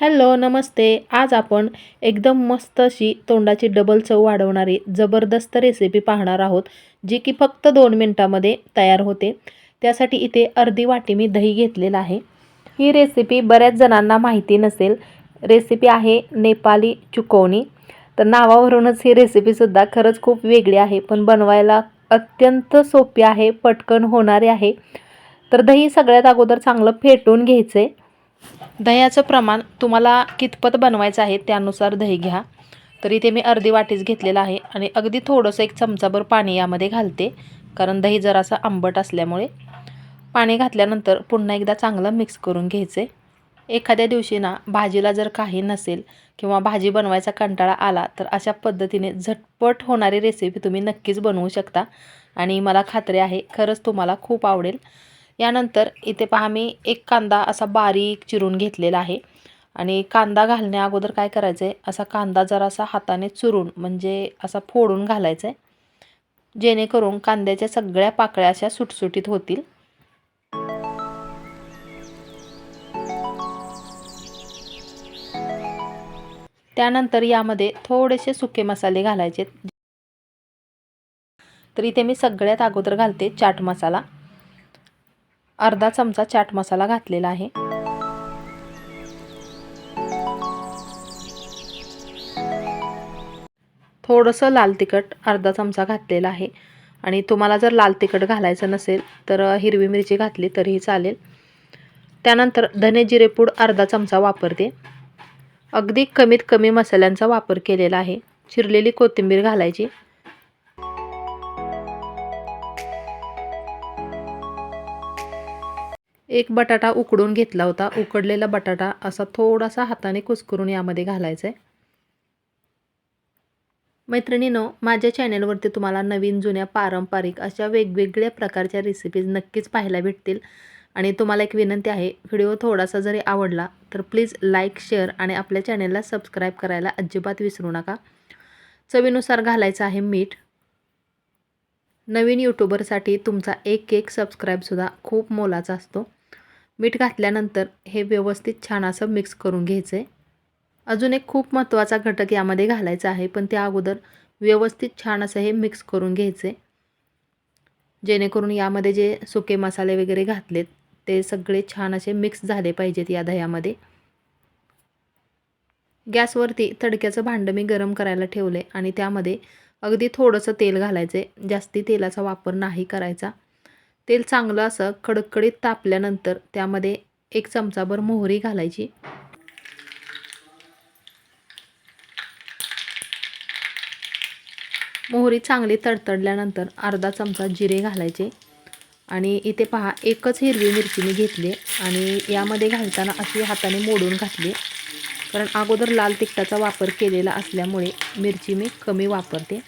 Hello नमस्ते. आज आपण एकदम मस्त अशी तोंडाची डबल चव वाढवणारी जबरदस्त रेसिपी पाहणार आहोत जी की फक्त दोन मिनटामध्ये तयार होते. त्यासाठी इथे अर्धी वाटी मी दही घेतलेलं आहे. ही रेसिपी बऱ्याच जणांना माहिती नसेल. रेसिपी आहे नेपाली चुकवणी. तर नावावरूनच ही रेसिपीसुद्धा खरंच खूप वेगळी आहे पण बनवायला अत्यंत सोपी आहे पटकन होणारी आहे. तर दही सगळ्यात अगोदर चांगलं फेटून घ्यायचं आहे दह्याचं प्रमाण तुम्हाला कितपत बनवायचं आहे त्यानुसार दही घ्या. तर इथे मी अर्धी वाटीच घेतलेलं आहे आणि अगदी थोडंसं एक चमचाभर पाणी यामध्ये घालते. कारण दही जरासं आंबट असल्यामुळे. पाणी घातल्यानंतर पुन्हा एकदा चांगलं मिक्स करून घ्यायचे. एखाद्या दिवशी ना भाजीला जर काही नसेल किंवा भाजी बनवायचा कंटाळा आला तर अशा पद्धतीने झटपट होणारी रेसिपी तुम्ही नक्कीच बनवू शकता. आणि मला खात्री आहे खरंच तुम्हाला खूप आवडेल. यानंतर इथे पहा मी एक कांदा असा बारीक चिरून घेतलेला आहे. आणि कांदा घालण्या अगोदर काय करायचं आहे असा कांदा जरासा हाताने चुरून म्हणजे असा फोडून घालायचा आहे जेणेकरून कांद्याच्या सगळ्या पाकळ्या अशा सुटसुटीत होतील. त्यानंतर यामध्ये थोडेसे सुके मसाले घालायचे तर इथे मी सगळ्यात अगोदर घालते चाट मसाला. अर्धा चमचा चाट मसाला घातलेला आहे. थोडंसं लाल तिखट अर्धा चमचा घातलेला आहे. आणि तुम्हाला जर लाल तिखट घालायचं नसेल तर हिरवी मिरची घातली तरीही चालेल. त्यानंतर धने जिरेपूड अर्धा चमचा वापरते. अगदी कमीत कमी मसाल्यांचा वापर केलेला आहे. चिरलेली कोथिंबीर घालायची. एक बटाटा उकडून घेतला होता. उकडलेला बटाटा असा थोडासा हाताने कुस्करून यामध्ये घालायचा आहे मैत्रिणीनो माझ्या चॅनलवरती तुम्हाला नवीन जुन्या पारंपरिक अशा वेगवेगळ्या प्रकारच्या रेसिपीज नक्कीच पाहायला भेटतील. आणि तुम्हाला एक विनंती आहे व्हिडिओ थोडासा जरी आवडला तर प्लीज लाईक शेअर आणि आपल्या चॅनलला सबस्क्राईब करायला अजिबात विसरू नका. चवीनुसार घालायचं आहे मीठ. नवीन यूट्यूबरसाठी तुमचा एक एक सबस्क्राईबसुद्धा खूप मोलाचा असतो. मीठ घातल्यानंतर हे व्यवस्थित छान असं मिक्स करून घ्यायचं. आहे अजून एक खूप महत्त्वाचा घटक यामध्ये घालायचा आहे पण त्या अगोदर व्यवस्थित छान असं हे मिक्स करून घ्यायचं. आहे जेणेकरून यामध्ये जे सुके मसाले वगैरे घातलेत ते सगळे छान असे मिक्स झाले पाहिजेत या दह्यामध्ये. गॅसवरती तडक्याचं भांडं मी गरम करायला ठेवले आणि त्यामध्ये अगदी थोडंसं तेल घालायचं आहे जास्ती तेलाचा वापर नाही करायचा. तेल चांगलं असं कडकडीत तापल्यानंतर त्यामध्ये एक चमचाभर मोहरी घालायची. मोहरी चांगली तडतडल्यानंतर अर्धा चमचा जिरे घालायचे. आणि इथे पहा एकच हिरवी मिरची मी घेतली आणि यामध्ये घालताना अशी हाताने मोडून घातली. कारण अगोदर लाल तिखटाचा वापर केलेला असल्यामुळे मिरची मी कमी वापरते.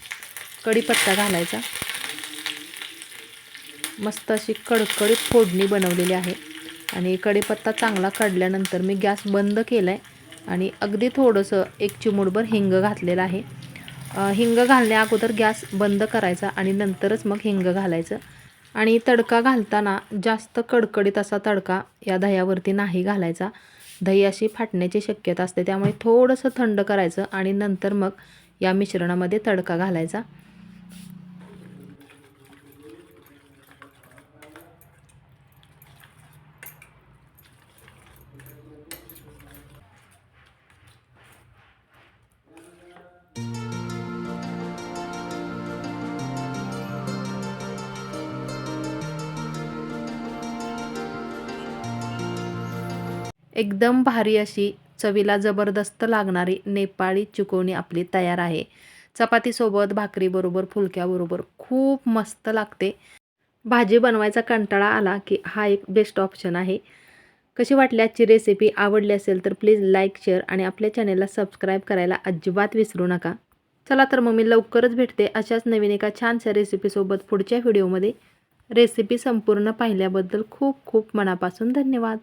कढीपत्ता घालायचा. मस्त अशी कडकडीत फोडणी बनवलेली आहे. आणि कढीपत्ता चांगला काढल्यानंतर मी गॅस बंद केला आहे आणि अगदी थोडंसं एक चिमूडभर हिंग घातलेलं आहे. हिंग घालण्या अगोदर गॅस बंद करायचा आणि नंतरच मग हिंग घालायचं. आणि तडका घालताना जास्त कडकडीत असा तडका या दह्यावरती नाही घालायचा. दही अशी फाटण्याची शक्यता असते त्यामुळे थोडंसं थंड करायचं आणि नंतर मग या मिश्रणामध्ये तडका घालायचा. एकदम भारी अशी चवीला जबरदस्त लागणारी नेपाळी चुकवणी आपली तयार आहे. चपातीसोबत भाकरीबरोबर फुलक्याबरोबर खूप मस्त लागते. भाजी बनवायचा कंटाळा आला की हा एक बेस्ट ऑप्शन आहे. कशी वाटली आजची रेसिपी आवडली असेल तर प्लीज लाईक शेअर आणि आपल्या चॅनेलला सबस्क्राईब करायला अजिबात विसरू नका. चला तर मग मी लवकरच भेटते अशाच नवीन एका छानशा रेसिपीसोबत पुढच्या व्हिडिओमध्ये रेसिपी संपूर्ण पाहिल्याबद्दल खूप खूप मनापासून धन्यवाद.